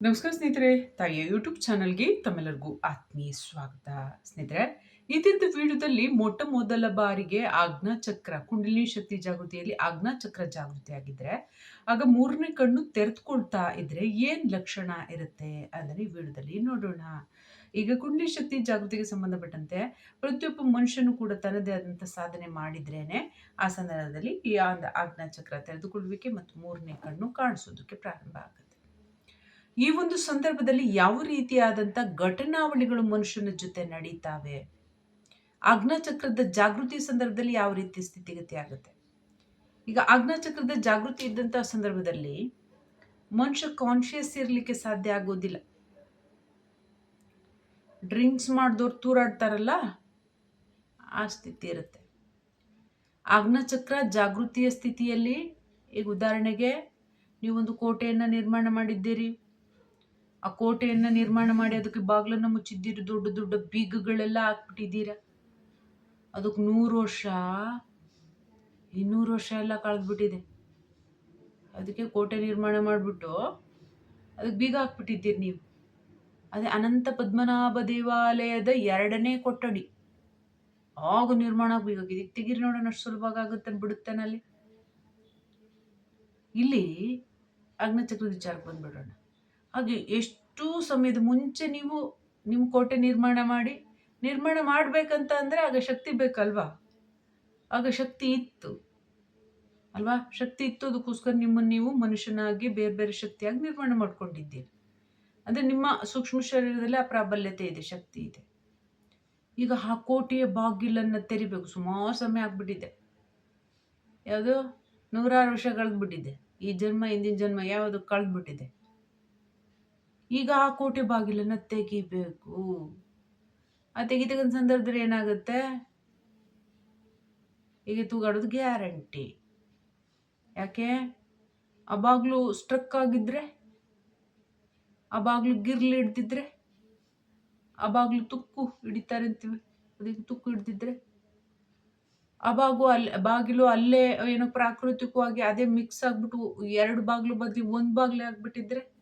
ನಮಸ್ಕಾರ ಸ್ನೇಹಿತರೆ, ತಾಯಿಯ ಯೂಟ್ಯೂಬ್ ಚಾನಲ್ಗೆ ತಮ್ಮೆಲ್ಲರಿಗೂ ಆತ್ಮೀಯ ಸ್ವಾಗತ. ಸ್ನೇಹಿತರೆ ಇದ್ದಿದ್ದ ವಿಡಿಯೋದಲ್ಲಿ ಮೊಟ್ಟ ಮೊದಲ ಬಾರಿಗೆ ಆಜ್ಞಾ ಚಕ್ರ, ಕುಂಡಲಿನಿ ಶಕ್ತಿ ಜಾಗೃತಿಯಲ್ಲಿ ಆಜ್ಞಾ ಚಕ್ರ ಜಾಗೃತಿ ಆಗಿದ್ರೆ, ಆಗ ಮೂರನೇ ಕಣ್ಣು ತೆರೆದುಕೊಳ್ತಾ ಇದ್ರೆ ಏನ್ ಲಕ್ಷಣ ಇರುತ್ತೆ ಅಂದ್ರೆ ಈ ವಿಡಿಯೋದಲ್ಲಿ ನೋಡೋಣ. ಈಗ ಕುಂಡಲಿ ಶಕ್ತಿ ಜಾಗೃತಿಗೆ ಸಂಬಂಧಪಟ್ಟಂತೆ ಪ್ರತಿಯೊಬ್ಬ ಮನುಷ್ಯನು ಕೂಡ ತನ್ನದೇ ಆದಂಥ ಸಾಧನೆ ಮಾಡಿದ್ರೇನೆ ಆ ಸಂದರ್ಭದಲ್ಲಿ ಈ ಆಜ್ಞಾ ಚಕ್ರ ತೆರೆದುಕೊಳ್ಳುವಿಕೆ ಮತ್ತು ಮೂರನೇ ಕಣ್ಣು ಕಾಣಿಸೋದಕ್ಕೆ ಪ್ರಾರಂಭ ಆಗುತ್ತೆ. ಈ ಒಂದು ಸಂದರ್ಭದಲ್ಲಿ ಯಾವ ರೀತಿಯಾದಂಥ ಘಟನಾವಳಿಗಳು ಮನುಷ್ಯನ ಜೊತೆ ನಡೀತಾವೆ? ಚಕ್ರದ ಜಾಗೃತಿ ಸಂದರ್ಭದಲ್ಲಿ ಯಾವ ರೀತಿ ಸ್ಥಿತಿಗತಿ ಆಗುತ್ತೆ? ಈಗ ಚಕ್ರದ ಜಾಗೃತಿ ಇದ್ದಂಥ ಸಂದರ್ಭದಲ್ಲಿ ಮನುಷ್ಯ ಕಾನ್ಶಿಯಸ್ ಇರಲಿಕ್ಕೆ ಸಾಧ್ಯ ಆಗೋದಿಲ್ಲ. ಡ್ರಿಂಕ್ಸ್ ಮಾಡಿದವ್ರು ತೂರಾಡ್ತಾರಲ್ಲ, ಆ ಸ್ಥಿತಿ ಇರುತ್ತೆ. ಚಕ್ರ ಜಾಗೃತಿಯ ಸ್ಥಿತಿಯಲ್ಲಿ, ಈಗ ಉದಾಹರಣೆಗೆ, ನೀವೊಂದು ಕೋಟೆಯನ್ನು ನಿರ್ಮಾಣ ಮಾಡಿದ್ದೀರಿ. ಆ ಕೋಟೆಯನ್ನ ನಿರ್ಮಾಣ ಮಾಡಿ ಅದಕ್ಕೆ ಬಾಗ್ಲನ್ನ ಮುಚ್ಚಿದ್ದೀರಿ, ದೊಡ್ಡ ದೊಡ್ಡ ಬೀಗಗಳೆಲ್ಲ ಹಾಕ್ಬಿಟ್ಟಿದ್ದೀರ? ಅದಕ್ಕೆ ನೂರು ವರ್ಷ, ಇನ್ನೂರು ವರ್ಷ ಎಲ್ಲ ಕಳೆದ್ಬಿಟ್ಟಿದೆ. ಅದಕ್ಕೆ ಕೋಟೆ ನಿರ್ಮಾಣ ಮಾಡಿಬಿಟ್ಟು ಅದಕ್ಕೆ ಬೀಗ ಹಾಕ್ಬಿಟ್ಟಿದ್ದೀರಿ ನೀವು. ಅದೇ ಅನಂತ ಪದ್ಮನಾಭ ದೇವಾಲಯದ ಎರಡನೇ ಕೊಠಡಿ. ಆಗ ನಿರ್ಮಾಣ ಆಗಬೇಕಾಗಿದೆ ತೆಗಿರಿ ನೋಡೋಣ ಅಷ್ಟು ಸುಲಭ ಆಗುತ್ತೆ ಬಿಡುತ್ತೇನಲ್ಲಿ ಇಲ್ಲಿ ಅಗ್ನಚಕ್ರದ ವಿಚಾರಕ್ಕೆ ಬಂದ್ಬಿಡೋಣ. ಹಾಗೆ ಎಷ್ಟು ಸಮಯದ ಮುಂಚೆ ನೀವು ನಿಮ್ಮ ಕೋಟೆ ನಿರ್ಮಾಣ ಮಾಡಿ, ನಿರ್ಮಾಣ ಮಾಡಬೇಕಂತ ಅಂದರೆ ಆಗ ಶಕ್ತಿ ಬೇಕಲ್ವಾ? ಆಗ ಶಕ್ತಿ ಇತ್ತು. ಅಲ್ವಾ? ಶಕ್ತಿ ಇತ್ತು ಅದಕ್ಕೋಸ್ಕರ ನಿಮ್ಮನ್ನು ನೀವು ಮನುಷ್ಯನಾಗಿ ಬೇರೆ ಬೇರೆ ಶಕ್ತಿಯಾಗಿ ನಿರ್ಮಾಣ ಮಾಡ್ಕೊಂಡಿದ್ದೀರಿ. ಅಂದರೆ ನಿಮ್ಮ ಸೂಕ್ಷ್ಮ ಶರೀರದಲ್ಲಿ ಆ ಪ್ರಾಬಲ್ಯತೆ ಇದೆ, ಶಕ್ತಿ ಇದೆ. ಈಗ ಆ ಕೋಟೆಯ ಬಾಗಿಲನ್ನು ತೆರಿಬೇಕು. ಸುಮಾರು ಸಮಯ ಆಗಿಬಿಟ್ಟಿದೆ. ಯಾವುದು? ನೂರಾರು ವರ್ಷ ಕಳೆದ್ಬಿಟ್ಟಿದೆ. ಈ ಜನ್ಮ ಹಿಂದಿನ ಜನ್ಮ ಯಾವುದು ಕಳೆದ್ಬಿಟ್ಟಿದೆ? ಈಗ ಆ ಕೋಟೆ ಬಾಗಿಲನ್ನು ತೆಗಿಬೇಕು. ಆ ತೆಗಿತಕ್ಕಂಥ ಸಂದರ್ಭದಲ್ಲಿ ಏನಾಗುತ್ತೆ? ಈಗ ತೂಗಾಡೋದು ಗ್ಯಾರಂಟಿ. ಯಾಕೆ? ಆ ಬಾಗಿಲು ಸ್ಟ್ರಕ್ ಆಗಿದ್ರೆ, ಆ ಬಾಗಿಲು ಗಿರ್ಲಿ ಹಿಡ್ದಿದ್ರೆ, ಆ ಬಾಗಿಲು ತುಕ್ಕು ಹಿಡಿತಾರೆ ಅಂತೀವಿ. ಅದಕ್ಕೆ ತುಕ್ಕು ಹಿಡ್ದಿದ್ರೆ, ಆ ಬಾಗು ಅಲ್ಲಿ ಬಾಗಿಲು ಅಲ್ಲೇ ಏನೋ ಪ್ರಾಕೃತಿಕವಾಗಿ ಅದೇ ಮಿಕ್ಸ್ ಆಗ್ಬಿಟ್ಟು ಎರಡು ಬಾಗಿಲು ಬದಲಿ ಒಂದು ಬಾಗಿಲೇ ಆಗ್ಬಿಟ್ಟಿದ್ರೆ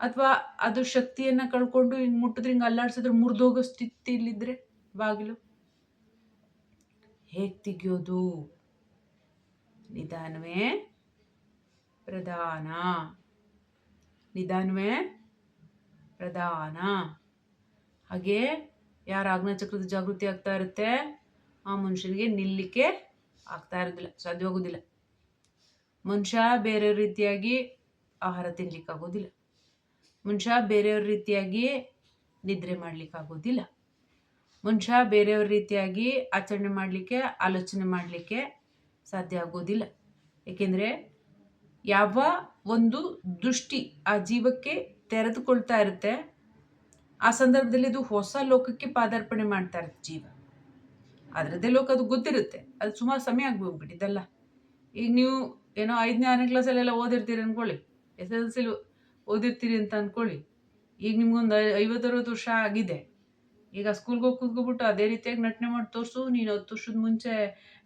ಅಥವಾ ಅದು ಶಕ್ತಿಯನ್ನು ಕಳ್ಕೊಂಡು ಹಿಂಗೆ ಮುಟ್ಟಿದ್ರೆ ಹಿಂಗೆ ಅಲ್ಲಾಡ್ಸಿದ್ರೆ ಮುರಿದೋಗೋ ಸ್ಥಿತಿಲಿದ್ರೆ ಬಾಗಿಲು? ಹೇಗೆ ತೆಗಿಯೋದು? ನಿಧಾನವೇ. ಪ್ರಧಾನ. ನಿಧಾನವೇ. ಪ್ರಧಾನ. ಹಾಗೆ ಯಾರ ಚಕ್ರದ ಜಾಗೃತಿ ಆಗ್ತಾ ಇರುತ್ತೆ, ಆ ಮನುಷ್ಯನಿಗೆ ನಿಲ್ಲಿಕ್ಕೆ ಆಗ್ತಾ ಇರೋದಿಲ್ಲ, ಸಾಧ್ಯವಾಗೋದಿಲ್ಲ. ಮನುಷ್ಯ ಬೇರೆ ರೀತಿಯಾಗಿ ಆಹಾರ ತಿನ್ಲಿಕ್ಕೆ ಮನುಷ್ಯ ಬೇರೆಯವ್ರ ರೀತಿಯಾಗಿ ನಿದ್ರೆ ಆಗೋದಿಲ್ಲ ಮನುಷ್ಯ ಬೇರೆಯವ್ರ ರೀತಿಯಾಗಿ ಆಚರಣೆ ಮಾಡಲಿಕ್ಕೆ, ಆಲೋಚನೆ ಮಾಡಲಿಕ್ಕೆ ಸಾಧ್ಯ ಆಗೋದಿಲ್ಲ. ಏಕೆಂದರೆ ಯಾವ ಒಂದು ದೃಷ್ಟಿ ಆ ಜೀವಕ್ಕೆ ತೆರೆದುಕೊಳ್ತಾ ಇರುತ್ತೆ, ಆ ಸಂದರ್ಭದಲ್ಲಿ ಅದು ಹೊಸ ಲೋಕಕ್ಕೆ ಪಾದಾರ್ಪಣೆ ಮಾಡ್ತಾ ಇರುತ್ತೆ ಜೀವ. ಅದರದ್ದೇ ಲೋಕ ಅದು ಗೊತ್ತಿರುತ್ತೆ. ಅದು ಸುಮಾರು ಸಮಯ ಆಗ್ಬೋಗ್ಬಿಟ್ಟಿದ್ದಲ್ಲ ಈಗ ನೀವು ಏನೋ ಐದನೇ, ಆರನೇ ಕ್ಲಾಸಲ್ಲೆಲ್ಲ ಓದಿರ್ತೀರಿ ಅಂದ್ಕೊಳ್ಳಿ ಎಸ್ ಎಲ್ ಸಿಲು ಓದಿರ್ತೀರಿ ಅಂತ ಅಂದ್ಕೊಳ್ಳಿ ಈಗ ನಿಮ್ಗೊಂದು ಐವತ್ತರವತ್ತು ವರ್ಷ ಆಗಿದೆ. ಈಗ ಸ್ಕೂಲ್ಗೆ ಹೋಗಿ ಕೂತ್ಕೊಬಿಟ್ಟು ಅದೇ ರೀತಿಯಾಗಿ ನಟನೆ ಮಾಡಿ ತೋರಿಸು. ನೀನು ಹತ್ತು ವರ್ಷದ ಮುಂಚೆ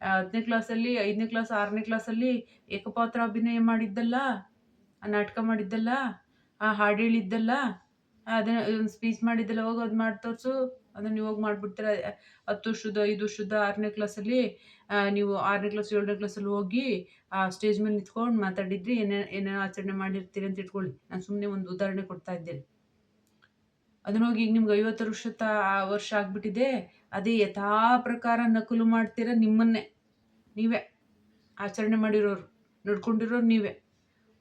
ಹತ್ತನೇ ಕ್ಲಾಸಲ್ಲಿ ಐದನೇ ಕ್ಲಾಸ್ ಆರನೇ ಕ್ಲಾಸಲ್ಲಿ ಏಕಪಾತ್ರ ಅಭಿನಯ ಮಾಡಿದ್ದಲ್ಲ, ಆ ನಾಟಕ ಮಾಡಿದ್ದಲ್ಲ, ಆ ಹಾಡು ಹೇಳಿದ್ದಲ್ಲ, ಅದನ್ನ ಸ್ಪೀಚ್ ಮಾಡಿದ್ದಲ್ಲ, ಹೋಗಿ ಅದು ಮಾಡಿ ತೋರಿಸು. ಅದನ್ನು ನೀವು ಹೋಗಿ ಮಾಡಿಬಿಡ್ತೀರ? ಹತ್ತು ವರ್ಷದ, ಐದು ವರ್ಷದ ಆರನೇ ಕ್ಲಾಸಲ್ಲಿ ನೀವು ಆರನೇ ಕ್ಲಾಸ್ ಏಳನೇ ಕ್ಲಾಸಲ್ಲಿ ಹೋಗಿ, ಆ ಸ್ಟೇಜ್ ಮೇಲೆ ನಿಂತ್ಕೊಂಡು ಮಾತಾಡಿದ್ರಿ, ಏನೇ, ಏನೇನೋ ಆಚರಣೆ ಮಾಡಿರ್ತೀರಿ ಅಂತ ಇಟ್ಕೊಳ್ಳಿ. ನಾನು ಸುಮ್ಮನೆ ಒಂದು ಉದಾಹರಣೆ ಕೊಡ್ತಾ ಇದ್ದೇನೆ. ಅದನ್ನ ಹೋಗಿ ಈಗ ನಿಮ್ಗೆ ಐವತ್ತು ವರ್ಷ ವರ್ಷ ಆಗಿಬಿಟ್ಟಿದೆ, ಅದೇ ಯಥಾ ಪ್ರಕಾರ ನಕಲು ಮಾಡ್ತೀರಾ ನಿಮ್ಮನ್ನೇ? ನೀವೇ. ಆಚರಣೆ ಮಾಡಿರೋರು, ನಡ್ಕೊಂಡಿರೋರು ನೀವೇ.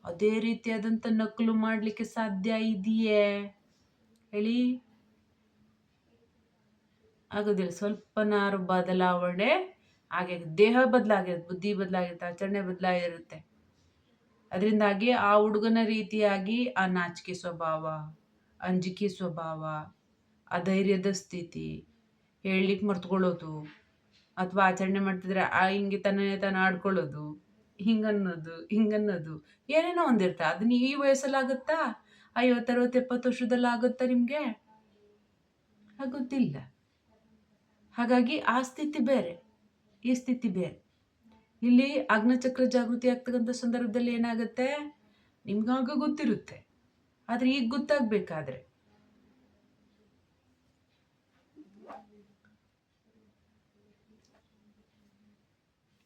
ಅದೇ ರೀತಿಯಾದಂಥ ನಕಲು ಮಾಡಲಿಕ್ಕೆ ಸಾಧ್ಯ ಇದೆಯೇ? ಹೇಳಿ. ಆಗೋದಿಲ್ಲ. ಸ್ವಲ್ಪನಾರು ಬದಲಾವಣೆ ಹಾಗೆ ದೇಹ ಬದಲಾಗಿರುತ್ತೆ ಬುದ್ಧಿ ಬದಲಾಗಿರುತ್ತೆ ಆಚರಣೆ ಬದಲಾಗಿರುತ್ತೆ. ಅದರಿಂದಾಗಿ ಆ ಹುಡುಗನ ರೀತಿಯಾಗಿ ಆ ನಾಚಿಕೆ ಸ್ವಭಾವ, ಅಂಜಿಕೆ ಸ್ವಭಾವ, ಅಧೈರ್ಯದ ಸ್ಥಿತಿ, ಹೇಳಲಿಕ್ಕೆ ಮರ್ತ್ಕೊಳ್ಳೋದು, ಅಥವಾ ಆಚರಣೆ ಮಾಡ್ತಿದ್ರೆ ಆ ಹಿಂಗೆ ತನ್ನೇ ತಾನು ಆಡ್ಕೊಳ್ಳೋದು, ಹಿಂಗನ್ನೋದು ಹಿಂಗನ್ನೋದು, ಏನೇನೋ ಒಂದಿರ್ತ ಅದನ್ನ ಈ ವಯಸ್ಸಲ್ಲಾಗುತ್ತಾ ಐವತ್ತರವತ್ತು ಎಪ್ಪತ್ತು ವರ್ಷದಲ್ಲಿ ಆಗುತ್ತಾ ನಿಮಗೆ? ಆಗೋದಿಲ್ಲ. ಹಾಗಾಗಿ ಆ ಸ್ಥಿತಿ ಬೇರೆ, ಈ ಸ್ಥಿತಿ ಬೇರೆ. ಇಲ್ಲಿ ಅಗ್ನಚಕ್ರ ಜಾಗೃತಿ ಆಗ್ತಕ್ಕಂಥ ಸಂದರ್ಭದಲ್ಲಿ ಏನಾಗುತ್ತೆ? ನಿಮ್ಗಾಗ ಗೊತ್ತಿರುತ್ತೆ. ಆದರೆ ಈಗ ಗೊತ್ತಾಗಬೇಕಾದ್ರೆ.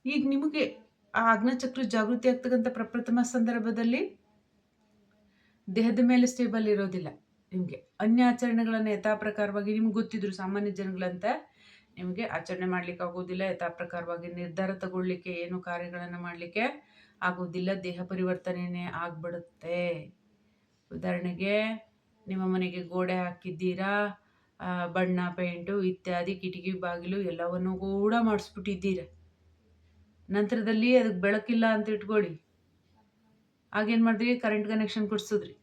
ಈಗ ನಿಮಗೆ ಆ ಅಗ್ನಚಕ್ರ ಜಾಗೃತಿ ಆಗ್ತಕ್ಕಂಥ ಪ್ರಪ್ರಥಮ ಸಂದರ್ಭದಲ್ಲಿ ದೇಹದ ಮೇಲೆ ಸ್ಟೇಬಲ್ ಇರೋದಿಲ್ಲ ನಿಮಗೆ. ಅನ್ಯ ಆಚರಣೆಗಳನ್ನು ಯಥಾ ಪ್ರಕಾರವಾಗಿ ನಿಮ್ಗೆ ಗೊತ್ತಿದ್ರು ಸಾಮಾನ್ಯ ಜನಗಳಂತೆ ನಿಮಗೆ ಆಚರಣೆ ಮಾಡ್ಲಿಕ್ಕೆ ಆಗೋದಿಲ್ಲ ಯಥಾಪ್ರಕಾರವಾಗಿ ನಿರ್ಧಾರ ತಗೊಳ್ಳಿಕ್ಕೆ ಏನು ಕಾರ್ಯಗಳನ್ನು ಮಾಡಲಿಕ್ಕೆ ಆಗೋದಿಲ್ಲ ದೇಹ ಪರಿವರ್ತನೆಯೇ ಆಗ್ಬಿಡುತ್ತೆ. ಉದಾಹರಣೆಗೆ, ನಿಮ್ಮ ಮನೆಗೆ ಗೋಡೆ ಹಾಕಿದ್ದೀರಾ ಬಣ್ಣ, ಪೇಂಟು ಇತ್ಯಾದಿ, ಕಿಟಕಿ, ಬಾಗಿಲು ಎಲ್ಲವನ್ನು ಕೂಡ ಮಾಡಿಸ್ಬಿಟ್ಟಿದ್ದೀರ? ನಂತರದಲ್ಲಿ ಅದಕ್ಕೆ ಬೆಳಕಿಲ್ಲ ಅಂತ ಇಟ್ಕೊಳ್ಳಿ. ಆಗೇನು ಮಾಡಿದ್ರಿ? ಕರೆಂಟ್ ಕನೆಕ್ಷನ್ ಕೊಡಿಸಿದ್ರಿ.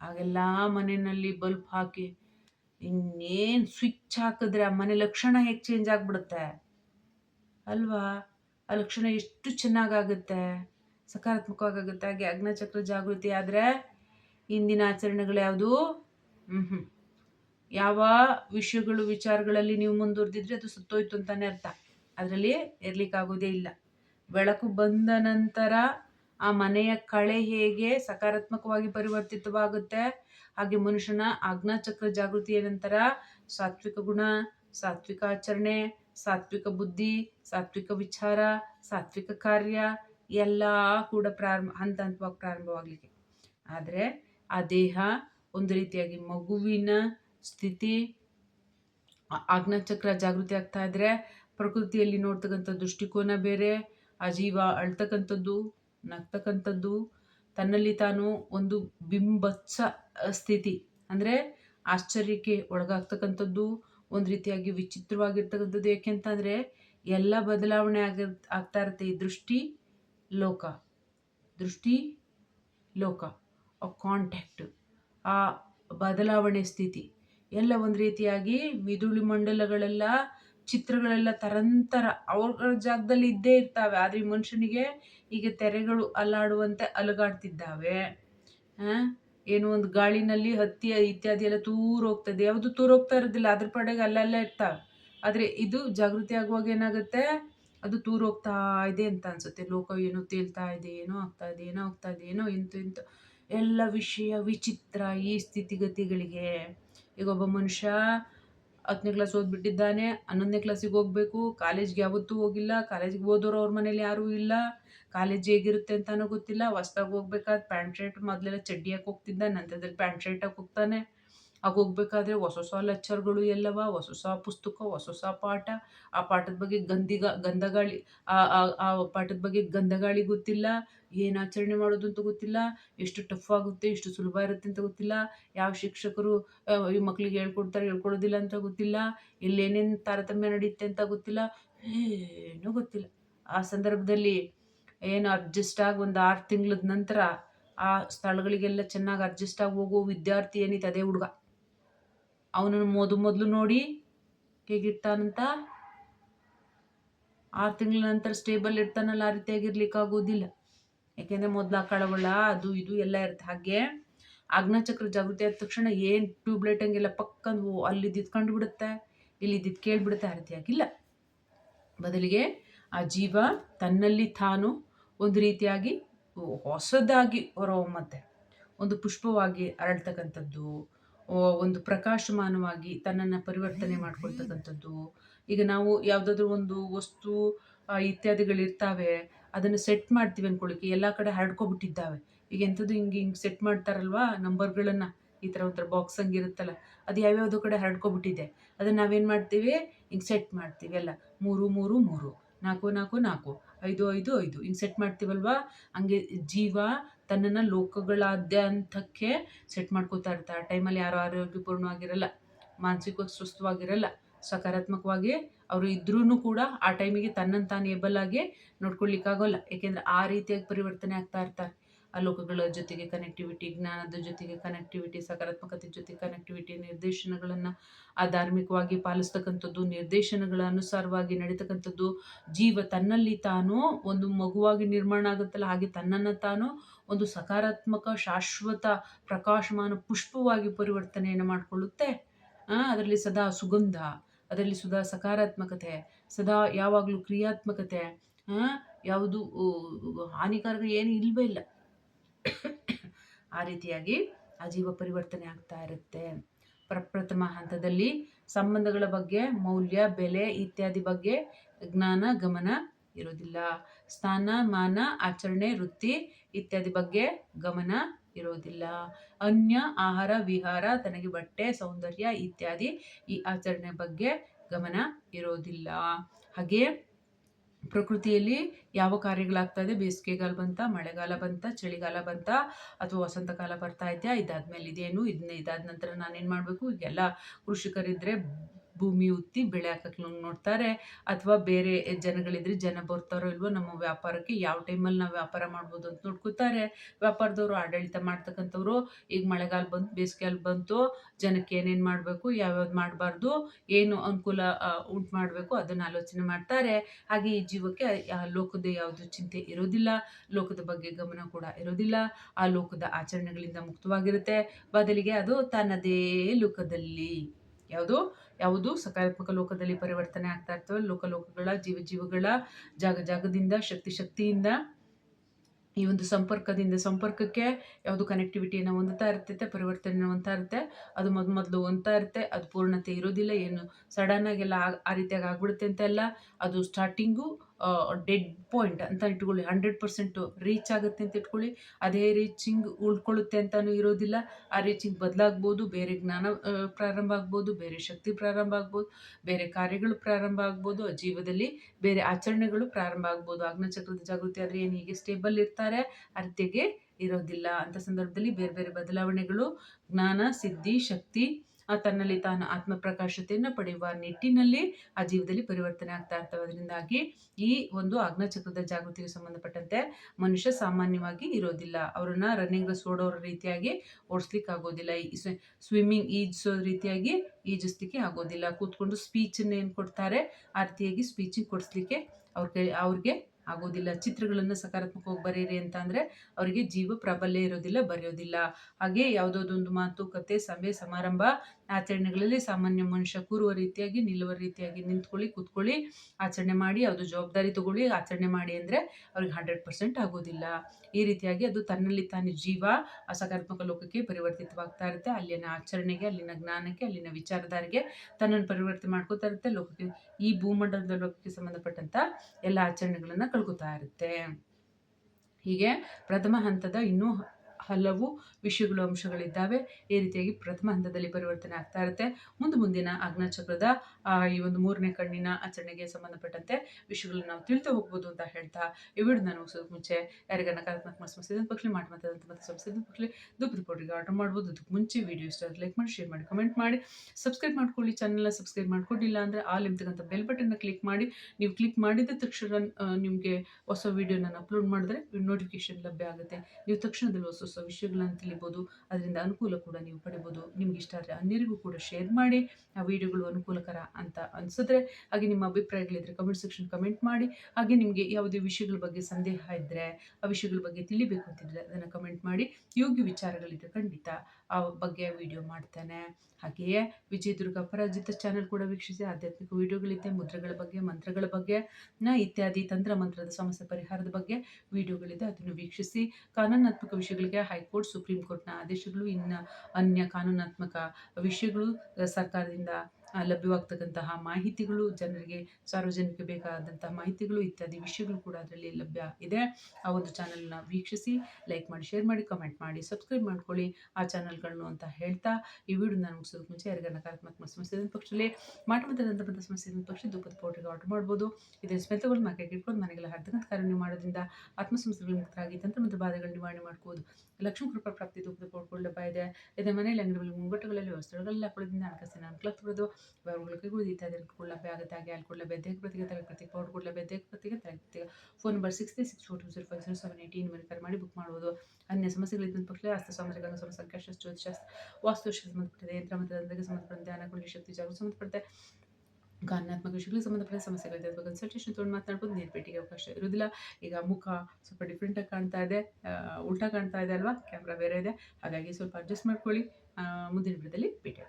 ಆಗೆಲ್ಲ ಮನೆಯಲ್ಲಿ ಬಲ್ಬ್ ಹಾಕಿ ಇನ್ನೇನು ಸ್ವಿಚ್ ಹಾಕಿದ್ರೆ ಆ ಮನೆ ಲಕ್ಷಣ ಹೇಗೆ ಚೇಂಜ್ ಆಗಿಬಿಡುತ್ತೆ? ಅಲ್ವಾ? ಆ ಲಕ್ಷಣ ಎಷ್ಟು ಚೆನ್ನಾಗಾಗುತ್ತೆ? ಸಕಾರಾತ್ಮಕವಾಗುತ್ತೆ? ಹಾಗೆ ಅಗ್ನಚಕ್ರ ಜಾಗೃತಿ ಆದರೆ ಇಂದಿನ ಆಚರಣೆಗಳು ಯಾವುದು? ಹ್ಞೂ ಯಾವ ವಿಷಯಗಳು, ವಿಚಾರಗಳಲ್ಲಿ ನೀವು ಮುಂದುವರೆದಿದ್ರೆ ಅದು ಸುತ್ತೋಯ್ತು ಅಂತಾನೆ ಅರ್ಥ. ಅದರಲ್ಲಿ ಇರ್ಲಿಕ್ಕಾಗೋದೇ ಇಲ್ಲ. ಬೆಳಕು ಬಂದ ನಂತರ ಆ ಮನೆಯ ಕಳೆ ಹೇಗೆ ಸಕಾರಾತ್ಮಕವಾಗಿ ಪರಿವರ್ತಿತವಾಗುತ್ತೆ? ಹಾಗೆ ಮನುಷ್ಯನ ಆಜ್ಞಾಚಕ್ರ ಜಾಗೃತಿಯ ನಂತರ ಸಾತ್ವಿಕ ಗುಣ, ಸಾತ್ವಿಕ ಆಚರಣೆ, ಸಾತ್ವಿಕ ಬುದ್ಧಿ, ಸಾತ್ವಿಕ ವಿಚಾರ, ಸಾತ್ವಿಕ ಕಾರ್ಯ ಎಲ್ಲ ಕೂಡ ಪ್ರಾರಂಭ, ಹಂತ ಹಂತವಾಗಿ ಪ್ರಾರಂಭವಾಗಲಿಕ್ಕೆ. ಆದರೆ ಆ ದೇಹ ಒಂದು ರೀತಿಯಾಗಿ ಮಗುವಿನ ಸ್ಥಿತಿ ಆಜ್ಞಾಚಕ್ರ ಜಾಗೃತಿ ಆಗ್ತಾ ಇದ್ರೆ ಪ್ರಕೃತಿಯಲ್ಲಿ ನೋಡ್ತಕ್ಕಂಥ ದೃಷ್ಟಿಕೋನ ಬೇರೆ, ಆ ಜೀವ ಅಳ್ತಕ್ಕಂಥದ್ದು, ನಗ್ತಕ್ಕಂಥದ್ದು ತನ್ನಲ್ಲಿ ತಾನು ಒಂದು ಬಿಂಬತ್ಸ ಸ್ಥಿತಿ. ಅಂದರೆ ಆಶ್ಚರ್ಯಕ್ಕೆ ಒಳಗಾಗ್ತಕ್ಕಂಥದ್ದು, ಒಂದು ರೀತಿಯಾಗಿ ವಿಚಿತ್ರವಾಗಿರ್ತಕ್ಕಂಥದ್ದು ಏಕೆಂತಂದರೆ ಎಲ್ಲ ಬದಲಾವಣೆ ಆಗ, ಆಗ್ತಾ ಇರುತ್ತೆ ಈ ದೃಷ್ಟಿ, ಲೋಕ. ದೃಷ್ಟಿ, ಲೋಕ. ಆ ಕಾಂಟ್ಯಾಕ್ಟ್ ಆ ಬದಲಾವಣೆ ಸ್ಥಿತಿ. ಎಲ್ಲ ಒಂದು ರೀತಿಯಾಗಿ ಮಿದುಳು ಮಂಡಲಗಳೆಲ್ಲ ಚಿತ್ರಗಳೆಲ್ಲ ತರಂತರ ಅವ್ರ ಜಾಗದಲ್ಲಿ ಇದ್ದೇ ಇರ್ತಾವೆ. ಆದರೆ ಮನುಷ್ಯನಿಗೆ ಈಗ ತೆರೆಗಳು ಅಲ್ಲಾಡುವಂತೆ ಅಲುಗಾಡ್ತಿದ್ದಾವೆ. ಏನು ಒಂದು ಗಾಳಿನಲ್ಲಿ ಹತ್ತಿ ಇತ್ಯಾದಿ ಎಲ್ಲ ತೂರ್ ಹೋಗ್ತದೆ ಯಾವುದು ತೂರ್ ಹೋಗ್ತಾ ಇರೋದಿಲ್ಲ. ಅದ್ರ ಪಡೆಗೆ ಅಲ್ಲೆಲ್ಲ ಇರ್ತಾವೆ. ಆದರೆ ಇದು ಜಾಗೃತಿ ಆಗುವಾಗ ಏನಾಗುತ್ತೆ? ಅದು ತೂರ್ ಹೋಗ್ತಾ ಇದೆ ಅಂತ ಅನ್ಸುತ್ತೆ. ಲೋಕ ಏನೋ ತೇಲ್ತಾ ಇದೆ, ಏನೋ ಆಗ್ತಾ ಇದೆ, ಏನೋ ಆಗ್ತಾ ಇದೆ, ಏನೋ ಇಂತು ಇಂತ. ಎಲ್ಲ ವಿಷಯ ವಿಚಿತ್ರ ಈ ಸ್ಥಿತಿಗತಿಗಳಿಗೆ. ಈಗ ಒಬ್ಬ ಮನುಷ್ಯ ಹತ್ತನೇ ಕ್ಲಾಸ್ ಓದ್ಬಿಟ್ಟಿದ್ದಾನೆ, ಹನ್ನೊಂದನೇ ಕ್ಲಾಸಿಗೆ ಹೋಗಬೇಕು. ಕಾಲೇಜ್ಗೆ ಯಾವತ್ತೂ ಹೋಗಿಲ್ಲ. ಕಾಲೇಜಿಗೆ ಓದೋರು ಅವ್ರ ಮನೇಲಿ ಯಾರೂ ಇಲ್ಲ. ಕಾಲೇಜ್ ಹೇಗಿರುತ್ತೆ ಅಂತಲೂ ಗೊತ್ತಿಲ್ಲ. ಹೊಸ್ದಾಗಿ ಹೋಗ್ಬೇಕಾದ್ರೆ ಪ್ಯಾಂಟ್ ಶರ್ಟ್ ಮೊದಲೆಲ್ಲ ಚಡ್ಡಿ ಹಾಕಿ ಹೋಗ್ತಿದ್ದ, ನಂತರದಲ್ಲಿ ಪ್ಯಾಂಟ್ ಶರ್ಟ್ ಹಾಕಿ ಹೋಗ್ತಾನೆ. ಆಗ ಹೋಗ್ಬೇಕಾದ್ರೆ ಹೊಸ ಹೊಸ ಲೆಕ್ಚರ್ಗಳು ಎಲ್ಲವ, ಹೊಸ ಹೊಸ ಪುಸ್ತಕ, ಹೊಸ ಹೊಸ ಪಾಠ. ಆ ಪಾಠದ ಬಗ್ಗೆ ಗಂಧಿಗ ಗಂಧಗಾಳಿ, ಆ ಆ ಪಾಠದ ಬಗ್ಗೆ ಗಂಧಗಾಳಿ ಗೊತ್ತಿಲ್ಲ. ಏನು ಆಚರಣೆ ಮಾಡೋದು ಅಂತ ಗೊತ್ತಿಲ್ಲ. ಎಷ್ಟು ಟಫ್ ಆಗುತ್ತೆ, ಎಷ್ಟು ಸುಲಭ ಇರುತ್ತೆ ಅಂತ ಗೊತ್ತಿಲ್ಲ. ಯಾವ ಶಿಕ್ಷಕರು ಈ ಮಕ್ಳಿಗೆ ಹೇಳ್ಕೊಡ್ತಾರೆ, ಹೇಳ್ಕೊಡೋದಿಲ್ಲ ಅಂತ ಗೊತ್ತಿಲ್ಲ. ಇಲ್ಲೇನೇನು ತಾರತಮ್ಯ ನಡೆಯುತ್ತೆ ಅಂತ ಗೊತ್ತಿಲ್ಲ. ಏನೂ ಗೊತ್ತಿಲ್ಲ. ಆ ಸಂದರ್ಭದಲ್ಲಿ ಏನು ಅಡ್ಜಸ್ಟ್ ಆಗಿ ಒಂದು ಆರು ತಿಂಗಳದ ನಂತರ ಆ ಸ್ಥಳಗಳಿಗೆಲ್ಲ ಚೆನ್ನಾಗಿ ಅಡ್ಜಸ್ಟ್ ಆಗಿ ಹೋಗೋ ವಿದ್ಯಾರ್ಥಿ ಏನಿತ್ತು ಅದೇ ಹುಡುಗ. ಅವನನ್ನು ಮೊದಲು ಮೊದಲು ನೋಡಿ ಹೇಗಿರ್ತಾನಂತ. ಆರು ತಿಂಗಳ ನಂತರ ಸ್ಟೇಬಲ್ ಇರ್ತಾನಲ್ಲ, ಆ ರೀತಿಯಾಗಿರ್ಲಿಕ್ಕೆ ಆಗೋದಿಲ್ಲ ಯಾಕೆಂದರೆ ಮೊದಲು ಆ ಕಳವಳ, ಅದು ಇದು ಎಲ್ಲ ಇರುತ್ತೆ ಹಾಗೆ. ಅಗ್ನಚಕ್ರ ಜಾಗೃತಿ ಆದ ತಕ್ಷಣ ಏನು ಟ್ಯೂಬ್ಲೈಟ್ ಹಂಗೆಲ್ಲ ಪಕ್ಕಂದು ಅಲ್ಲಿ ಇದ್ಕೊಂಡು ಬಿಡುತ್ತೆ ಇಲ್ಲಿ ಇದ್ದಿದ್ದು ಕೇಳಿಬಿಡುತ್ತೆ, ಆ ರೀತಿಯಾಗಿಲ್ಲ ಬದಲಿಗೆ ಆ ಜೀವ ತನ್ನಲ್ಲಿ ತಾನು ಒಂದು ರೀತಿಯಾಗಿ ಹೊಸದಾಗಿ ಹೊರಹೊಮ್ಮತ್ತೆ. ಒಂದು ಪುಷ್ಪವಾಗಿ ಅರಳ್ತಕ್ಕಂಥದ್ದು ಒಂದು ಪ್ರಕಾಶಮಾನವಾಗಿ ತನ್ನನ್ನು ಪರಿವರ್ತನೆ ಮಾಡ್ಕೊಳ್ತಕ್ಕಂಥದ್ದು. ಈಗ ನಾವು ಯಾವುದಾದ್ರೂ ಒಂದು ವಸ್ತು ಇತ್ಯಾದಿಗಳಿರ್ತಾವೆ, ಅದನ್ನು ಸೆಟ್ ಮಾಡ್ತೀವಿ ಅಂದ್ಕೊಳ್ಳಿಕ್ಕೆ ಎಲ್ಲ ಕಡೆ ಹರಡ್ಕೊಬಿಟ್ಟಿದ್ದಾವೆ. ಈಗ ಎಂಥದ್ದು ಹಿಂಗೆ ಹಿಂಗೆ ಸೆಟ್ ಮಾಡ್ತಾರಲ್ವಾ ನಂಬರ್ಗಳನ್ನು ಈ ಥರ ಒಂಥರ ಬಾಕ್ಸ್ ಹಂಗೆ ಇರುತ್ತಲ್ಲ ಅದು ಯಾವ್ಯಾವುದೋ ಕಡೆ ಹರಡ್ಕೊಬಿಟ್ಟಿದೆ. ಅದನ್ನು ನಾವೇನು ಮಾಡ್ತೀವಿ? ಹಿಂಗೆ ಸೆಟ್ ಮಾಡ್ತೀವಿ ಎಲ್ಲ ಮೂರು ಮೂರು ಮೂರು, ನಾಲ್ಕು ನಾಲ್ಕು ನಾಲ್ಕು, ಐದು ಐದು ಐದು, ಹಿಂಗೆ ಸೆಟ್ ಮಾಡ್ತೀವಲ್ವಾ? ಹಂಗೆ ಜೀವ ತನ್ನನ್ನು ಲೋಕಗಳಾದ್ಯಂತಕ್ಕೆ ಸೆಟ್ ಮಾಡ್ಕೋತಾ ಇರ್ತಾರೆ ಆ ಟೈಮಲ್ಲಿ ಯಾರು ಆರೋಗ್ಯಪೂರ್ಣವಾಗಿರಲ್ಲ, ಮಾನಸಿಕವಾಗಿ ಸುಸ್ಥವಾಗಿರಲ್ಲ ಸಕಾರಾತ್ಮಕವಾಗಿ ಅವರು ಇದ್ರೂ ಕೂಡ ಆ ಟೈಮಿಗೆ ತನ್ನನ್ನು ತಾನು ಏಬಲ್ ಆಗಿ ನೋಡ್ಕೊಳ್ಲಿಕ್ಕಾಗೋಲ್ಲ. ಏಕೆಂದರೆ ಆ ರೀತಿಯಾಗಿ ಪರಿವರ್ತನೆ ಆಗ್ತಾ ಇರ್ತಾರೆ ಆ ಲೋಕಗಳ ಜೊತೆಗೆ ಕನೆಕ್ಟಿವಿಟಿ ಜ್ಞಾನದ ಜೊತೆಗೆ ಕನೆಕ್ಟಿವಿಟಿ ಸಕಾರಾತ್ಮಕತೆ ಜೊತೆಗೆ ಕನೆಕ್ಟಿವಿಟಿ ನಿರ್ದೇಶನಗಳನ್ನು ಆ ಧಾರ್ಮಿಕವಾಗಿ ಪಾಲಿಸ್ತಕ್ಕಂಥದ್ದು, ನಿರ್ದೇಶನಗಳ ಅನುಸಾರವಾಗಿ ನಡೀತಕ್ಕಂಥದ್ದು, ಜೀವ ತನ್ನಲ್ಲಿ ತಾನು ಒಂದು ಮಗುವಾಗಿ ನಿರ್ಮಾಣ ಆಗುತ್ತಲ್ಲ, ಹಾಗೆ ತನ್ನನ್ನು ತಾನು ಒಂದು ಸಕಾರಾತ್ಮಕ, ಶಾಶ್ವತ, ಪ್ರಕಾಶಮಾನ, ಪುಷ್ಪವಾಗಿ ಪರಿವರ್ತನೆಯನ್ನು ಮಾಡಿಕೊಳ್ಳುತ್ತೆ. ಅದರಲ್ಲಿ ಸದಾ ಸುಗಂಧ, ಅದರಲ್ಲಿ ಸದಾ ಸಕಾರಾತ್ಮಕತೆ, ಸದಾ ಯಾವಾಗಲೂ ಕ್ರಿಯಾತ್ಮಕತೆ ಯಾವುದು ಹಾನಿಕಾರಕ ಏನು ಇಲ್ಲವೇ ಇಲ್ಲ. ಆ ರೀತಿಯಾಗಿ ಆ ಜೀವ ಪರಿವರ್ತನೆ ಆಗ್ತಾ ಇರುತ್ತೆ. ಪ್ರಪ್ರಥಮ ಹಂತದಲ್ಲಿ ಸಂಬಂಧಗಳ ಬಗ್ಗೆ, ಮೌಲ್ಯ, ಬೆಲೆ ಇತ್ಯಾದಿ ಬಗ್ಗೆ ಜ್ಞಾನ, ಗಮನ ಇರೋದಿಲ್ಲ ಸ್ಥಾನ, ಮಾನ, ಆಚರಣೆ, ವೃತ್ತಿ ಇತ್ಯಾದಿ ಬಗ್ಗೆ ಗಮನ ಇರೋದಿಲ್ಲ ಅನ್ಯ, ಆಹಾರ, ವಿಹಾರ, ತನಗೆ ಬಟ್ಟೆ, ಸೌಂದರ್ಯ ಇತ್ಯಾದಿ ಈ ಆಚರಣೆ ಬಗ್ಗೆ ಗಮನ ಇರೋದಿಲ್ಲ ಹಾಗೆ ಪ್ರಕೃತಿಯಲ್ಲಿ ಯಾವ ಕಾರ್ಯಗಳಾಗ್ತಾ ಇದೆ? ಬೇಸಿಗೆಗಾಲ ಬಂತ, ಮಳೆಗಾಲ ಬಂತ, ಚಳಿಗಾಲ ಬಂತ ಅಥವಾ ವಸಂತಕಾಲ ಬರ್ತಾ ಇದೆಯಾ? ಇದಾದ್ಮೇಲೆ ಇದೇನು ಇದನ್ನ ಇದಾದ ನಂತರ ನಾನೇನು ಮಾಡಬೇಕು? ಈಗೆಲ್ಲ ಕೃಷಿಕರಿದ್ರೆ ಭೂಮಿ ಉತ್ತಿ ಬೆಳೆ ಹಾಕಕ್ಕೆ ನೋಡ್ತಾರೆ. ಅಥವಾ ಬೇರೆ ಜನಗಳಿದ್ರೆ ಜನ ಬರ್ತಾರೋ ಇಲ್ವೋ ನಮ್ಮ ವ್ಯಾಪಾರಕ್ಕೆ ಯಾವ ಟೈಮಲ್ಲಿ ನಾವು ವ್ಯಾಪಾರ ಮಾಡ್ಬೋದು ಅಂತ ನೋಡ್ಕೋತಾರೆ. ವ್ಯಾಪಾರದವರು ಆಡಳಿತ ಮಾಡ್ತಕ್ಕಂಥವ್ರು, ಈಗ ಮಳೆಗಾಲ ಬಂತು, ಬೇಸಿಗೆಗಾಲ ಬಂತು, ಜನಕ್ಕೆ ಏನೇನು ಮಾಡಬೇಕು, ಯಾವ್ಯಾವ್ದು ಮಾಡಬಾರ್ದು, ಏನು ಅನುಕೂಲ ಉಂಟು ಮಾಡಬೇಕು ಅದನ್ನು ಆಲೋಚನೆ ಮಾಡ್ತಾರೆ. ಹಾಗೆ ಈ ಜೀವಕ್ಕೆ ಲೋಕದ ಯಾವುದು ಚಿಂತೆ ಇರೋದಿಲ್ಲ. ಲೋಕದ ಬಗ್ಗೆ ಗಮನ ಕೂಡ ಇರೋದಿಲ್ಲ. ಆ ಲೋಕದ ಆಚರಣೆಗಳಿಂದ ಮುಕ್ತವಾಗಿರುತ್ತೆ. ಬದಲಿಗೆ ಅದು ತನ್ನದೇ ಲೋಕದಲ್ಲಿ. ಯಾವುದು? ಯಾವುದು? ಸಕಾರಾತ್ಮಕ ಲೋಕದಲ್ಲಿ ಪರಿವರ್ತನೆ ಆಗ್ತಾ ಇರ್ತವೆ. ಲೋಕ ಲೋಕಗಳ ಜೀವ ಜೀವಗಳ ಜಾಗ ಜಾಗದಿಂದ ಶಕ್ತಿ ಶಕ್ತಿಯಿಂದ ಈ ಒಂದು ಸಂಪರ್ಕದಿಂದ ಸಂಪರ್ಕಕ್ಕೆ ಯಾವುದು ಕನೆಕ್ಟಿವಿಟಿಯನ್ನು ಹೊಂದುತ್ತಾ ಇರ್ತೈತೆ ಪರಿವರ್ತನೆ ಹೊಂದ್ತಾ ಇರುತ್ತೆ. ಅದು ಮೊದ್ ಮೊದಲು ಹೊಂದ್ತಾ ಇರುತ್ತೆ. ಅದು ಪೂರ್ಣತೆ ಇರೋದಿಲ್ಲ. ಏನು ಸಡನ್ ಆಗೆಲ್ಲ ಆ ರೀತಿಯಾಗಿ ಆಗ್ಬಿಡುತ್ತೆ ಅಂತೆಲ್ಲ. ಅದು ಸ್ಟಾರ್ಟಿಂಗು ಡೆಡ್ ಪಾಯಿಂಟ್ ಅಂತ ಇಟ್ಕೊಳ್ಳಿ. ಹಂಡ್ರೆಡ್ ಪರ್ಸೆಂಟು ರೀಚ್ ಆಗುತ್ತೆ ಅಂತ ಇಟ್ಕೊಳ್ಳಿ. ಅದೇ ರೀಚಿಂಗ್ ಉಳ್ಕೊಳ್ಳುತ್ತೆ ಅಂತಲೂ ಇರೋದಿಲ್ಲ. ಆ ರೀಚಿಂಗ್ ಬದಲಾಗ್ಬೋದು, ಬೇರೆ ಜ್ಞಾನ ಪ್ರಾರಂಭ ಆಗ್ಬೋದು, ಬೇರೆ ಶಕ್ತಿ ಪ್ರಾರಂಭ ಆಗ್ಬೋದು, ಬೇರೆ ಕಾರ್ಯಗಳು ಪ್ರಾರಂಭ ಆಗ್ಬೋದು, ಜೀವದಲ್ಲಿ ಬೇರೆ ಆಚರಣೆಗಳು ಪ್ರಾರಂಭ ಆಗ್ಬೋದು. ಚಕ್ರದ ಜಾಗೃತಿ ಆದರೆ ಏನು ಹೀಗೆ ಸ್ಟೇಬಲ್ ಇರ್ತಾರೆ? ಅರ್ತೆಗೆ ಇರೋದಿಲ್ಲ. ಅಂತ ಸಂದರ್ಭದಲ್ಲಿ ಬೇರೆ ಬೇರೆ ಬದಲಾವಣೆಗಳು, ಜ್ಞಾನ, ಸಿದ್ಧಿ, ಶಕ್ತಿ ತನ್ನಲ್ಲಿ ತಾನು ಆತ್ಮ ಪ್ರಕಾಶತೆಯನ್ನು ಪಡೆಯುವ ನಿಟ್ಟಿನಲ್ಲಿ ಆ ಜೀವದಲ್ಲಿ ಪರಿವರ್ತನೆ ಆಗ್ತಾ ಇರ್ತವೆ. ಅದರಿಂದಾಗಿ ಈ ಒಂದು ಚಕ್ರದ ಜಾಗೃತಿಗೆ ಸಂಬಂಧಪಟ್ಟಂತೆ ಮನುಷ್ಯ ಸಾಮಾನ್ಯವಾಗಿ ಇರೋದಿಲ್ಲ. ಅವರನ್ನ ರನ್ನಿಂಗ್ ಓಡೋರ ರೀತಿಯಾಗಿ ಓಡಿಸ್ಲಿಕ್ಕೆ ಆಗೋದಿಲ್ಲ ಸ್ವಿಮ್ಮಿಂಗ್ ಈಜಿಸೋ ರೀತಿಯಾಗಿ ಈಜಿಸ್ಲಿಕ್ಕೆ ಆಗೋದಿಲ್ಲ. ಕೂತ್ಕೊಂಡು ಸ್ಪೀಚನ್ನು ಏನು ಕೊಡ್ತಾರೆ? ಆ ರೀತಿಯಾಗಿ ಸ್ಪೀಚಿಂಗ್ ಕೊಡಿಸ್ಲಿಕ್ಕೆ ಅವ್ರ ಅವ್ರಿಗೆ ಆಗೋದಿಲ್ಲ. ಚಿತ್ರಗಳನ್ನು ಸಕಾರಾತ್ಮಕವಾಗಿ ಬರೆಯಿರಿ ಅಂತ ಅಂದರೆ ಅವರಿಗೆ ಜೀವ ಪ್ರಾಬಲ್ಯ ಇರೋದಿಲ್ಲ, ಬರೆಯೋದಿಲ್ಲ. ಹಾಗೆ ಯಾವುದೋದೊಂದು ಮಾತು, ಕತೆ ಸಭೆ ಸಮಾರಂಭ ಆಚರಣೆಗಳಲ್ಲಿ ಸಾಮಾನ್ಯ ಮನುಷ್ಯ ಕೂರುವ ರೀತಿಯಾಗಿ, ನಿಲ್ಲುವ ರೀತಿಯಾಗಿ ನಿಂತ್ಕೊಳ್ಳಿ, ಕೂತ್ಕೊಳ್ಳಿ, ಆಚರಣೆ ಮಾಡಿ, ಅದು ಜವಾಬ್ದಾರಿ ತಗೊಳ್ಳಿ, ಆಚರಣೆ ಮಾಡಿ ಅಂದರೆ ಅವ್ರಿಗೆ ಹಂಡ್ರೆಡ್ ಪರ್ಸೆಂಟ್ ಆಗೋದಿಲ್ಲ. ಈ ರೀತಿಯಾಗಿ ಅದು ತನ್ನಲ್ಲಿ ತಾನೇ ಜೀವ ಸಕಾರಾತ್ಮಕ ಲೋಕಕ್ಕೆ ಪರಿವರ್ತಿತವಾಗ್ತಾ ಇರುತ್ತೆ. ಅಲ್ಲಿನ ಆಚರಣೆಗೆ, ಅಲ್ಲಿನ ಜ್ಞಾನಕ್ಕೆ, ಅಲ್ಲಿನ ವಿಚಾರಧಾರೆಗೆ ತನ್ನನ್ನು ಪರಿವರ್ತನೆ ಮಾಡ್ಕೋತಾ ಇರುತ್ತೆ. ಲೋಕಕ್ಕೆ, ಈ ಭೂಮಂಡಲದ ಲೋಕಕ್ಕೆ ಸಂಬಂಧಪಟ್ಟಂಥ ಎಲ್ಲ ಆಚರಣೆಗಳನ್ನು ಕಳ್ಕೊತಾ ಇರುತ್ತೆ. ಹೀಗೆ ಪ್ರಥಮ ಹಂತದ ಇನ್ನೂ ಹಲವು ವಿಷಯಗಳು ಅಂಶಗಳಿದ್ದಾವೆ. ಈ ರೀತಿಯಾಗಿ ಪ್ರಥಮ ಹಂತದಲ್ಲಿ ಪರಿವರ್ತನೆ ಆಗ್ತಾ ಇರುತ್ತೆ. ಮುಂದೆ ಮುಂದಿನ ಚಕ್ರದ ಈ ಒಂದು ಮೂರನೇ ಕಣ್ಣಿನ ಆಚರಣೆಗೆ ಸಂಬಂಧಪಟ್ಟಂತೆ ವಿಷಯಗಳನ್ನ ನಾವು ತಿಳಿದು ಹೋಗ್ಬೋದು ಅಂತ ಹೇಳ್ತಾ ಈ ವಿಡಿಯೋ ನಾನು ಮುಗಿಸೋದಕ್ಕೆ ಮುಂಚೆ ಯಾರಿಗಾರ ನಕಾರಾತ್ಮಕ ಸಮಸ್ಯೆ ಇದ್ದ ಪಕ್ಷಿ ಮಾತಾದಂಥ ಮತ್ತೆ ಸಮಸ್ಯೆ ಇದ್ದ ಪಕ್ಷಿ ಪೌಡ್ರಿಗೆ ಆರ್ಡರ್ ಮಾಡ್ಬೋದು. ಅದಕ್ಕೆ ಮುಂಚೆ ವಿಡಿಯೋ ಇಷ್ಟ ಲೈಕ್ ಮಾಡಿ, ಶೇರ್ ಮಾಡಿ, ಕಮೆಂಟ್ ಮಾಡಿ. ಸಬ್ಸ್ಕ್ರೈಬ್ ಮಾಡ್ಕೊಳ್ಳಿ ಚಾನಲ್ನ ಸಬ್ಸ್ಕ್ರೈಬ್ ಮಾಡ್ಕೊಂಡಿಲ್ಲ ಅಂದರೆ ಆಲ್ ಎಂತಕ್ಕಂಥ ಬೆಲ್ ಬಟನ್ನ ಕ್ಲಿಕ್ ಮಾಡಿ. ನೀವು ಕ್ಲಿಕ್ ಮಾಡಿದ ತಕ್ಷಣ ನಿಮಗೆ ಹೊಸ ವಿಡಿಯೋ ನಾನು ಅಪ್ಲೋಡ್ ಮಾಡಿದ್ರೆ ನೋಟಿಫಿಕೇಶನ್ ಲಭ್ಯ ಆಗುತ್ತೆ. ನೀವು ತಕ್ಷಣದಲ್ಲಿ ಹೊಸ ಹೊಸ ವಿಷಯಗಳನ್ನು ತಿಳಿಬೋದು. ಅದರಿಂದ ಅನುಕೂಲ ಕೂಡ ನೀವು ಪಡಿಬೋದು. ನಿಮ್ಗೆ ಇಷ್ಟ ಆದರೆ ಅನ್ಯರಿಗೂ ಕೂಡ ಶೇರ್ ಮಾಡಿ. ಆ ವಿಡಿಯೋಗಳು ಅನುಕೂಲಕರ ಅಂತ ಅನಿಸಿದ್ರೆ ಹಾಗೆ ನಿಮ್ಮ ಅಭಿಪ್ರಾಯಗಳಿದ್ರೆ ಕಮೆಂಟ್ ಸೆಕ್ಷನ್ ಕಮೆಂಟ್ ಮಾಡಿ. ಹಾಗೆ ನಿಮಗೆ ಯಾವುದೇ ವಿಷಯಗಳ ಬಗ್ಗೆ ಸಂದೇಹ ಇದ್ದರೆ ಆ ವಿಷಯಗಳ ಬಗ್ಗೆ ತಿಳಿಬೇಕು ಅಂತಿದ್ರೆ ಅದನ್ನು ಕಮೆಂಟ್ ಮಾಡಿ. ಯೋಗ್ಯ ವಿಚಾರಗಳಿದ್ರೆ ಖಂಡಿತ ಆ ಬಗ್ಗೆ ವಿಡಿಯೋ ಮಾಡ್ತೇನೆ. ಹಾಗೆಯೇ ವಿಜಯದುರ್ಗ ಅಪರಾಜಿತ ಚಾನೆಲ್ ಕೂಡ ವೀಕ್ಷಿಸಿ. ಆಧ್ಯಾತ್ಮಿಕ ವಿಡಿಯೋಗಳಿದೆ, ಮುದ್ರೆಗಳ ಬಗ್ಗೆ, ಮಂತ್ರಗಳ ಬಗ್ಗೆ, ನ ಇತ್ಯಾದಿ ತಂತ್ರ ಮಂತ್ರದ ಸಮಸ್ಯೆ ಪರಿಹಾರದ ಬಗ್ಗೆ ವಿಡಿಯೋಗಳಿದೆ, ಅದನ್ನು ವೀಕ್ಷಿಸಿ. ಕಾನೂನಾತ್ಮಕ ವಿಷಯಗಳಿಗೆ ಹೈಕೋರ್ಟ್, ಸುಪ್ರೀಂ ಕೋರ್ಟ್ನ ಆದೇಶಗಳು, ಇನ್ನು ಅನ್ಯ ಕಾನೂನಾತ್ಮಕ ವಿಷಯಗಳು ಸರ್ಕಾರದಿಂದ ಲಭ್ಯವಾಗ್ತಕ್ಕಂತಹ ಮಾಹಿತಿಗಳು ಜನರಿಗೆ ಸಾರ್ವಜನಿಕ ಬೇಕಾದಂತಹ ಮಾಹಿತಿಗಳು ಇತ್ಯಾದಿ ವಿಷಯಗಳು ಕೂಡ ಅದರಲ್ಲಿ ಲಭ್ಯ ಇದೆ. ಆ ಒಂದು ಚಾನಲ್ನ ವೀಕ್ಷಿಸಿ ಲೈಕ್ ಮಾಡಿ ಶೇರ್ ಮಾಡಿ ಕಮೆಂಟ್ ಮಾಡಿ ಸಬ್ಸ್ಕ್ರೈಬ್ ಮಾಡ್ಕೊಳ್ಳಿ. ಆ ಚಾನಲ್ಗಳನ್ನು ಅಂತ ಹೇಳ್ತಾ, ಈ ವಿಡಿಯೋ ನಾನು ಮುಗಿಸೋದಕ್ಕೆ ಮುಂಚೆ ಯಾರಿಗಾರ ನಕಾರಾತ್ಮಕ ಸಮಸ್ಯೆ ಇದ್ದ ಪಕ್ಷದಲ್ಲಿ ಮಾಟ ಬಂದ ಸಮಸ್ಯೆ ಇದ್ದ ಪಕ್ಷ ಪೌಡ್ರಿಗೆ ಆರ್ಡರ್ ಮಾಡ್ಬೋದು. ಇದರ ತಗೊಂಡು ಮನೆಗೆ ಇಟ್ಕೊಂಡು ಮನೆಗೆಲ್ಲ ಹರ್ಧಗಂತ ಕಾರ್ಯ ಮಾಡೋದ್ರಿಂದ ಆತ್ಮಸಮಸ್ಯೆಗಳು ಮುಕ್ತರಾಗಿ ತಂತ್ರ ಮತ್ತು ಬಾಧೆಗಳು ನಿವಾರಣೆ ಮಾಡ್ಬೋದು. ಲಕ್ಷ್ಮೀ ಕೃಪಾ ಪ್ರಾಪ್ತಿ ಧೂಪದ ಪೌಡ್ಗಳು ಡಬ್ಬ ಇದೆ. ಇದೇ ಮನೆಯಲ್ಲಿ ಅಂಗಡಿಗಳಲ್ಲಿ, ಮುಂಗಟ್ಟುಗಳಲ್ಲಿ ವಸ್ತ್ರಗಳಲ್ಲಿ ಹಾಕೊಳ್ಳೋದ್ರಿಂದ ಹಣಕಾಸಿನ ಅನುಕೂಲ ಉಳಿಕೆಗಳು ಇತ್ಯಾದಿ ಕೂಡ ಆಗುತ್ತೆ ಹಾಗೆ ಅಲ್ಲಿ ಬೆದ್ದೆ ಪ್ರತಿಗೆ ತಲೆ ಪ್ರತಿ ಪೌಡರ್ ಕೂಡಲೇ ಬೆದ್ದೆ ಪ್ರತಿಗೆ ತಲೆ ಪ್ರತಿಗೆ phone number six three six four two zero five zero seven eight ಈ ನಂಬರ್ ಕರೆ ಮಾಡಿ ಬುಕ್ ಮಾಡ್ಬೋದು ಅನ್ಯ ಸಮಸ್ಯೆಗಳಿದ್ದ ಪಕ್ಷ ಹಸ್ತ ಸಾಮರ್ಥ್ಯ ಸ್ವಲ್ಪ ಸಂಖ್ಯಾಶಾಸ್ತ್ರ ಜ್ಯೋತಿಷಾಸ್ತ್ರ ವಾಸ್ತುಶಾಸ್ತ್ರ ಸಂಬಂಧಪಟ್ಟಿದೆ ಯಂತ್ರ ಮತ್ತು ತಂತ್ರಕ್ಕೆ ಸಂಬಂಧಪಟ್ಟಂತೆ ಧ್ಯಾನ ಶಕ್ತಿ ಜಾಗೃತಿ ಸಂಬಂಧಪಟ್ಟಂತೆ ಗಾನಾತ್ಮಕ ವಿಷಯಗಳಿಗೆ ಸಂಬಂಧಪಟ್ಟ ಸಮಸ್ಯೆಗಳಿದೆ ಅಥವಾ ಕನ್ಸಲ್ಟೇಷನ್ ತೊಗೊಂಡು ಮಾತನಾಡ್ಬೋದು ನೇರ ಭೇಟಿಗೆ ಅವಕಾಶ ಇರೋದಿಲ್ಲ ಈಗ ಮುಖ ಸ್ವಲ್ಪ ಡಿಫ್ರೆಂಟಾಗಿ ಕಾಣ್ತಾ ಇದೆ ಉಲ್ಟಾ ಕಾಣ್ತಾ ಇದೆ ಅಲ್ವಾ ಕ್ಯಾಮ್ರಾ ಬೇರೆ ಇದೆ ಹಾಗಾಗಿ ಸ್ವಲ್ಪ ಅಡ್ಜಸ್ಟ್ ಮಾಡ್ಕೊಳ್ಳಿ ಮುಂದಿನ ವಿಡಿಯೋದಲ್ಲಿ ಭೇಟಿ